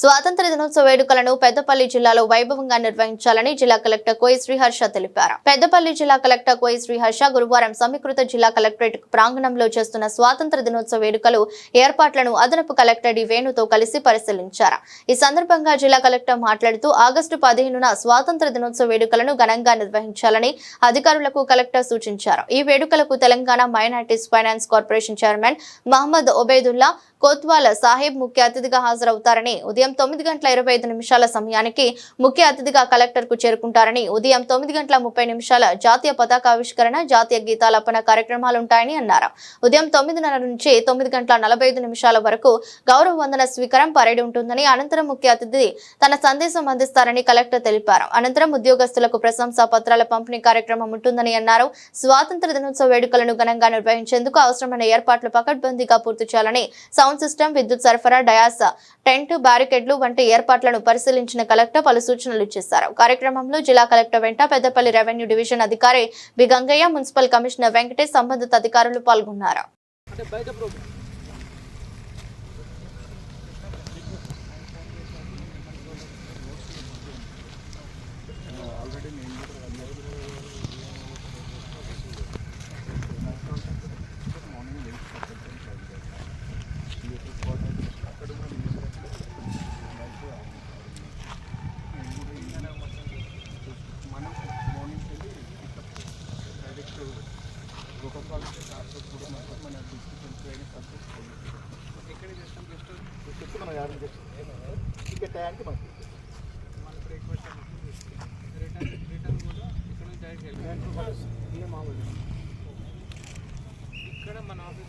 స్వాతంత్ర దినోత్సవ వేడుకలను పెద్దపల్లి జిల్లాలో వైభవంగా నిర్వహించాలని జిల్లా కలెక్టర్ కోయి శ్రీహర్ష తెలిపారు. పెద్దపల్లి జిల్లా కలెక్టర్ కోయి శ్రీహర్ష గురువారం సమీకృత జిల్లా కలెక్టరేట్ ప్రాంగణంలో చేస్తున్న స్వాతంత్ర దినోత్సవ వేడుకలు ఏర్పాట్లను అదనపు కలెక్టర్ డి వేణుతో కలిసి పరిశీలించారు. ఈ సందర్భంగా జిల్లా కలెక్టర్ మాట్లాడుతూ ఆగస్టు పదిహేనున స్వాతంత్ర దినోత్సవ వేడుకలను ఘనంగా నిర్వహించాలని అధికారులకు కలెక్టర్ సూచించారు. ఈ వేడుకలకు Telangana minorities finance corporation chairman Mohammed Obaidullah Kotwal Saheb ముఖ్య అతిథిగా హాజరవుతారని ఉదయం తొమ్మిది గంటల ఇరవై ఐదు నిమిషాల సమయానికి ముఖ్య అతిథిగా కలెక్టర్కు చేరుకుంటారని ఉదయం తొమ్మిది గంటల ముప్పై నిమిషాల జాతీయ పతాకావిష్కరణ జాతీయ గీతాలపన కార్యక్రమాలుంటాయని అన్నారు. ఉదయం తొమ్మిదిన్నర నుంచి తొమ్మిది గంటల నలభై ఐదు నిమిషాల వరకు గౌరవ వందన స్వీకారం పరేడ్ ఉంటుందని అనంతరం ముఖ్య అతిథి తన సందేశం అందిస్తారని కలెక్టర్ తెలిపారు. అనంతరం ఉద్యోగస్తులకు ప్రశంసా పత్రాల పంపిణీ కార్యక్రమం ఉంటుందని అన్నారు. స్వాతంత్ర దినోత్సవ వేడుకలను ఘనంగా నిర్వహించేందుకు అవసరమైన ఏర్పాట్లు పకడ్బందీగా పూర్తి చేయాలని సౌండ్ సిస్టమ్ విద్యుత్ సరఫరా డయాస్ టెంట్ షెడ్లు వంటి ఏర్పాట్లను పరిశీలించిన కలెక్టర్ పలు సూచనలు చేశారు. కార్యక్రమంలో జిల్లా కలెక్టర్ వెంట పెద్దపల్లి రెవెన్యూ డివిజన్ అధికారి B Gangaiah municipal commissioner Venkatesh సంబంధిత అధికారులు పాల్గొన్నారు. టికెట్ టయానికి మనకి మన బ్రేక్ఫాస్ట్ రిటర్న్ రిటర్న్ కూడా ఇక్కడ నుంచి డైరెక్ట్ వెళ్ళాలి ఇదే మామూలు ఇక్కడ మన ఆఫీసర్స్